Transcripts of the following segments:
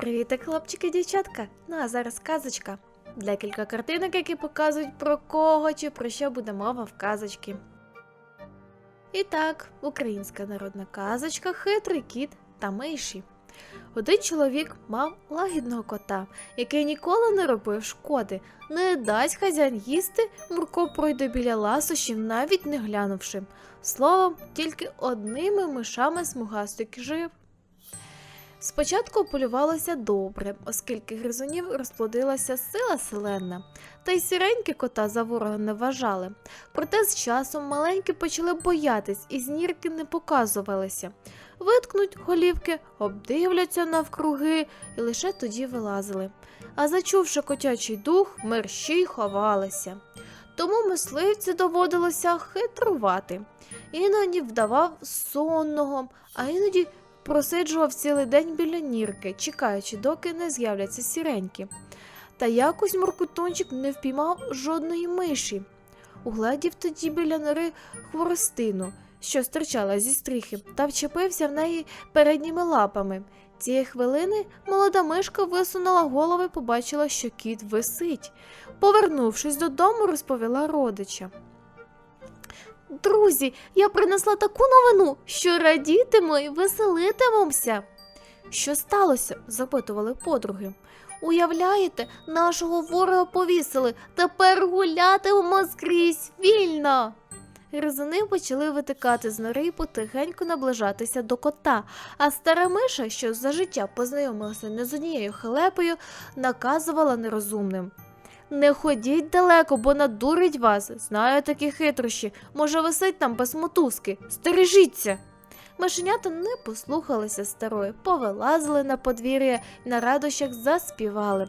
Привіт, хлопчики дівчатка! Ну а зараз казочка. Декілька картинок, які показують про кого чи про що буде мова в казочці. І так, українська народна казочка Хитрий кіт та миші. Один чоловік мав лагідного кота, який ніколи не робив шкоди. Не дасть хазяїн їсти, Мурко пройде біля ласощів, навіть не глянувши. Словом, тільки одними мишами смугастик жив. Спочатку полювалося добре, оскільки гризунів розплодилася сила селена, та й сіренькі кота за ворога не вважали. Проте з часом маленькі почали боятись і знірки не показувалися. Виткнуть голівки, обдивляться навкруги і лише тоді вилазили. А зачувши котячий дух, мерщій ховалися. Тому мисливці доводилося хитрувати. Іноді вдавав сонного, а іноді просиджував цілий день біля нірки, чекаючи, доки не з'являться сіренькі. Та якось Моркутончик не впіймав жодної миші. Угледів тоді біля нори хворостину, що стирчала зі стріхи, та вчепився в неї передніми лапами. Цієї хвилини молода мишка висунула голову і побачила, що кіт висить. Повернувшись додому, розповіла родича. Друзі, я принесла таку новину, що радітимемо і веселитимемося. Що сталося? запитували подруги. Уявляєте, нашого ворога повісили, тепер гулятимемо скрізь вільно. Гризуни почали витикати з нори і потихеньку наближатися до кота, а стара миша, що за життя познайомилася не з однією халепою, наказувала нерозумним. Не ходіть далеко, бо надурить вас. Знаю такі хитрощі. Може, висить там без мотузки. Стережіться. Мишенята не послухалися старої, повилазили на подвір'я на радощах заспівали,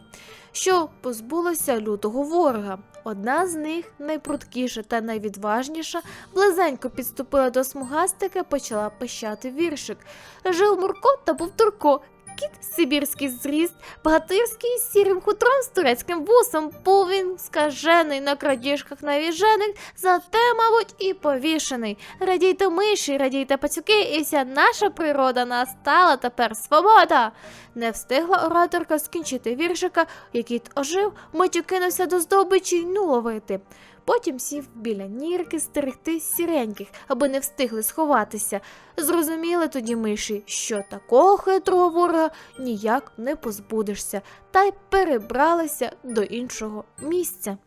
що позбулося лютого ворога. Одна з них, найпруткіша та найвідважніша, близенько підступила до смугастика почала пищати віршик. Жив Мурко та був Турко, кіт сибірський зріст, Багатирський з сірим хутром з турецьким вусом, був він скажений на крадіжках навіжених, зате, мабуть, і повішений. Радійте миші, радійте пацюки, і вся наша природа настала тепер свобода. Не встигла ораторка скінчити віршика, кіт ожив, миттю кинувся до здобичі й ну ловити. Потім сів біля нірки стерегти сіреньких, аби не встигли сховатися. Зрозуміли тоді миші, що такого хитрого ворога ніяк не позбудешся, та й перебралися до іншого місця.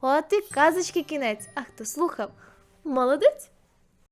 От і казочки кінець. А хто слухав? Молодець!